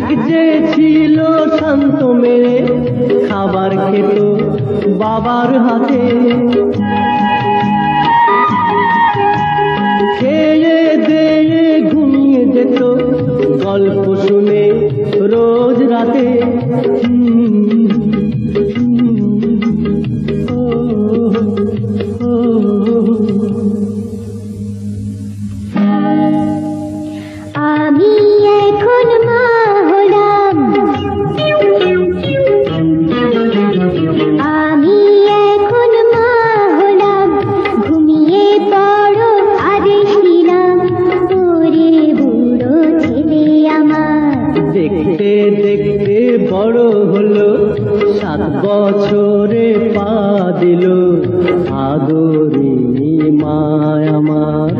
এক যে ছিল শান্ত মেয়ে খাবার খেত বাবার হাতে। খেয়ে দেয়ে ঘুমিয়ে যেত, গল্প শুনে দেখতে দেখতে বড় হলো সাত বছরে পা দিল আদরি মা আমার।